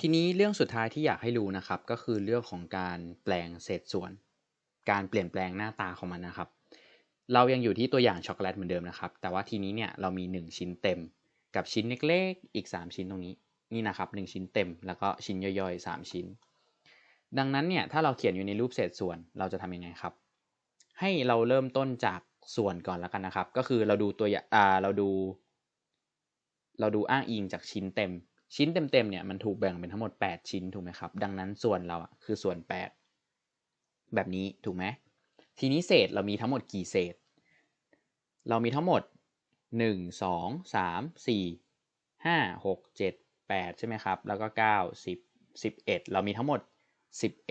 ทีนี้เรื่องสุดท้ายที่อยากให้รู้นะครับ ก็คือเรื่องของการแปลงเศษส่วน การเปลี่ยนแปลงหน้าตาของมันนะครับ เรายังอยู่ที่ตัวอย่างช็อกโกแลตเหมือนเดิมนะครับ แต่ว่าทีนี้เนี่ยเรามี 1 ชิ้นเต็ม กับชิ้นเล็กๆอีก 3 ชิ้นตรงนี้นี่นะครับ1ชิ้นเต็มแล้วก็ชิ้นย่อยๆ 3 ชิ้น ดังนั้นเนี่ยถ้าเราเขียนอยู่ในรูปเศษส่วนเราจะทำยังไงครับ ให้เราเริ่มต้นจากส่วนก่อนแล้วกันนะครับ ก็คือเราดูตัวอย่างอ่าเราดู เราดูอ้างอิงจากชิ้นเต็ม ชิ้นเต็มๆเนี่ยมันถูกแบ่งเป็นทั้งหมด 8 ชิ้นถูกไหมครับ ดังนั้นส่วนเราอะคือส่วน 8 แบบนี้ถูกไหมทีนี้เศษเรามีทั้งหมดกี่เศษ เรามีทั้งหมด 1 2 3 4 5 6 7 8 ใช่ไหมครับ แล้วก็ 9 10 11 เรามีทั้งหมด 11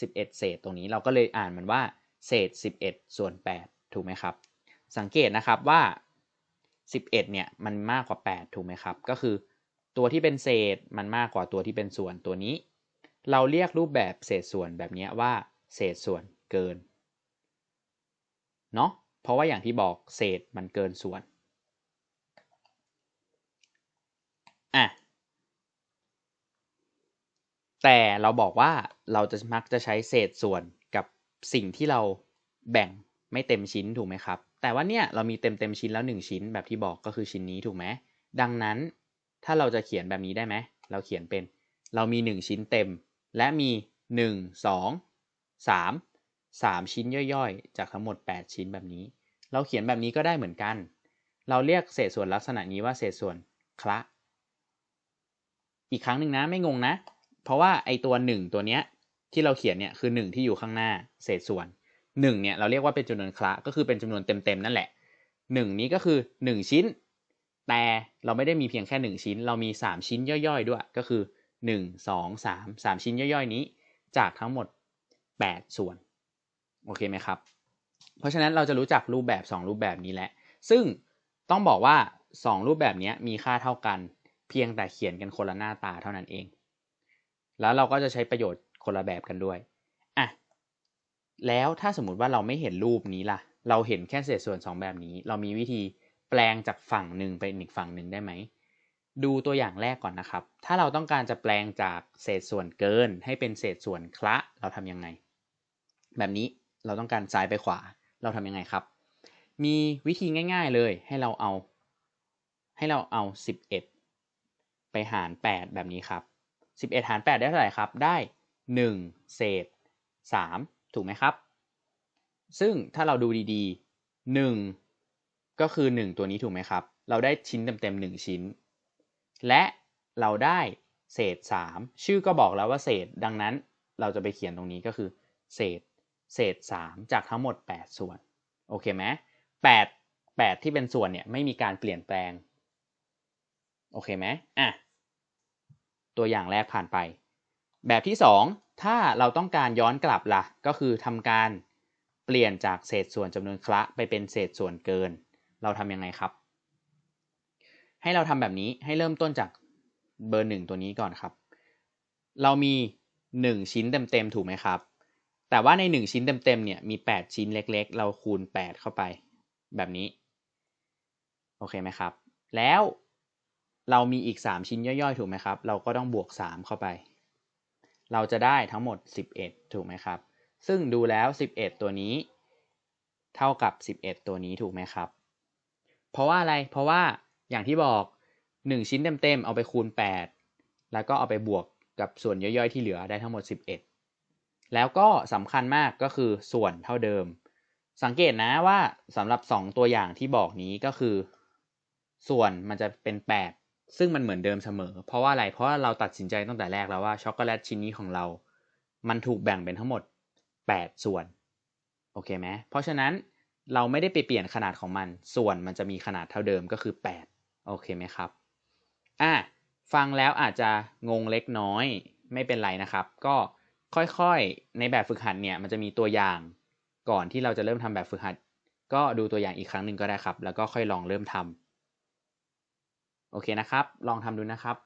11 เศษตรงนี้เราก็เลยอ่านมันว่า เศษ 11 ส่วน 8 ถูกไหมครับ สังเกตนะครับว่า 11 เนี่ยมันมากกว่า 8 ถูกไหมครับ ก็คือ ตัวที่เป็นเศษมันมากกว่าตัวที่เป็นส่วนตัวนี้ เราเรียกรูปแบบเศษส่วนแบบนี้ว่า เศษส่วนเกิน เนาะเพราะว่าอย่างที่บอกเศษมันเกินส่วน อะ แต่เราบอกว่าเราจะมักจะใช้เศษส่วนกับสิ่งที่เราแบ่งไม่เต็มชิ้นถูกไหมครับ แต่ว่าเนี่ยเรามีเต็มเต็มชิ้นแล้ว 1 ชิ้นแบบที่บอกก็คือชิ้นนี้ถูกไหมดังนั้น ถ้าเราจะเขียนแบบนี้ได้ไหม เราเขียนเป็น เรามี 1 ชิ้นเต็ม และมี 1 2 3 3 ชิ้นย่อยๆ จากทั้งหมด 8 ชิ้นแบบนี้ เราเขียนแบบนี้ก็ได้เหมือนกัน เราเรียกเศษส่วนลักษณะนี้ว่าเศษส่วนคละ อีกครั้งหนึ่งนะไม่งงนะ เพราะว่าไอตัว 1 ตัวเนี้ยที่เราเขียนเนี่ยคือ 1 ที่อยู่ข้างหน้าเศษส่วน 1 เนี่ยเราเรียกว่าเป็นจำนวนคละก็คือเป็นจำนวนเต็มๆนั่นแหละ 1 นี้ก็คือ 1 ชิ้น แต่เราไม่ได้มีเพียงแค่ 1 ชิ้น เรามี 3 ชิ้นย่อยๆ ด้วย ก็คือ 1 2 3 3 ชิ้นย่อยๆ นี้ จากทั้งหมด 8 ส่วน โอเคไหมครับ เพราะฉะนั้นเราจะรู้จักรูปแบบ 2 รูปแบบนี้แหละ ซึ่งต้องบอกว่า 2 รูปแบบนี้มีค่าเท่ากัน เพียงแต่เขียนกันคนละหน้าตาเท่านั้นเอง แล้วเราก็จะใช้ประโยชน์คนละแบบกันด้วยอะแล้วถ้าสมมุติว่าเราไม่เห็นรูปนี้ล่ะ เราเห็นแค่เศษส่วน 2 แบบนี้ เรามีวิธี แปลงจากฝั่งหนึ่งไปอีกฝั่งหนึ่งได้ไหม ดูตัวอย่างแรกก่อนนะครับ ถ้าเราต้องการจะแปลงจากเศษส่วนเกิน ให้เป็นเศษส่วนคละ เราทำยังไง แบบนี้เราต้องการซ้ายไปขวา เราทำยังไงครับ มีวิธีง่าย ๆเลยให้เราเอา ให้เราเอา 11 ไปหาร 8 แบบนี้ครับ 11 หาร 8 ได้เท่าไหร่ครับ ได้ 1 เศษ 3 ถูกไหมครับ ซึ่งถ้าเราดูดีๆ 1 ก็คือ 1 ตัวนี้ถูกไหมครับ เราได้ชิ้นเต็มๆ1ชิ้น และเราได้เศษ 3 ชื่อก็บอกแล้วว่าเศษ ดังนั้นเราจะไปเขียนตรงนี้ก็คือ เศษ เศษ 3 จากทั้งหมด 8 ส่วน โอเคไหม8 8ที่เป็นส่วนเนี่ยไม่มีการเปลี่ยนแปลง โอเคไหมอะ ตัวอย่างแรกผ่านไป แบบที่ 2 ถ้าเราต้องการย้อนกลับละ่ะ ก็คือทำการเปลี่ยนจากเศษส่วนจำนวนคละไปเป็นเศษส่วนเกิน เราทำยังไงครับ ให้เราทำแบบนี้ให้เริ่มต้นจากเบอร์หนึ่งตัวนี้ก่อนครับ เรามี 1 ชิ้นเต็มๆถูกไหมครับ แต่ว่าใน 1 ชิ้นเต็มๆเนี่ยมี 8 ชิ้นเล็ก ๆ เราคูณ 8 เข้าไปแบบนี้ โอเคไหมครับ แล้วเรามีอีก 3 ชิ้นย่อยๆ ถูกไหมครับ เราก็ต้องบวก 3 เข้าไป เราจะได้ทั้งหมด 11 ถูกไหมครับ ซึ่งดูแล้ว 11 ตัวนี้ เท่ากับ 11 ตัวนี้ถูกไหมครับ ราะว่าอะไร เพราะว่าอย่างที่บอก 1 ชิ้นเต็มๆ เอาไปคูณ 8 แล้วก็เอาไปบวกกับส่วนย่อยๆที่เหลือได้ทั้งหมด 11 แล้วก็สำคัญมากก็คือส่วนเท่าเดิม สังเกตนะว่าสำหรับ 2 ตัวอย่างที่บอกนี้ก็คือ ส่วนมันจะเป็น 8 ซึ่งมันเหมือนเดิมเสมอ เพราะว่าอะไร เพราะาเราตัดสินใจตั้งแต่แรกแล้วว่าช็อกโกแลตชิ้นนี้ของเรา มันถูกแบ่งเป็นทั้งหมด 8 ส่วน โอเคไหมเพราะฉะนั้น เราไม่ได้ไปเปลี่ยนขนาดของมัน ส่วนมันจะมีขนาดเท่าเดิมก็คือ 8 โอเคไหมครับ อะ ฟังแล้วอาจจะงงเล็กน้อย ไม่เป็นไรนะครับ ก็ค่อยๆ ในแบบฝึกหัดเนี่ย มันจะมีตัวอย่างก่อนที่เราจะเริ่มทำแบบฝึกหัด ก็ดูตัวอย่างอีกครั้งหนึ่งก็ได้ครับ แล้วก็ค่อยลองเริ่มทำโอเคนะครับ ลองทำดูนะครับ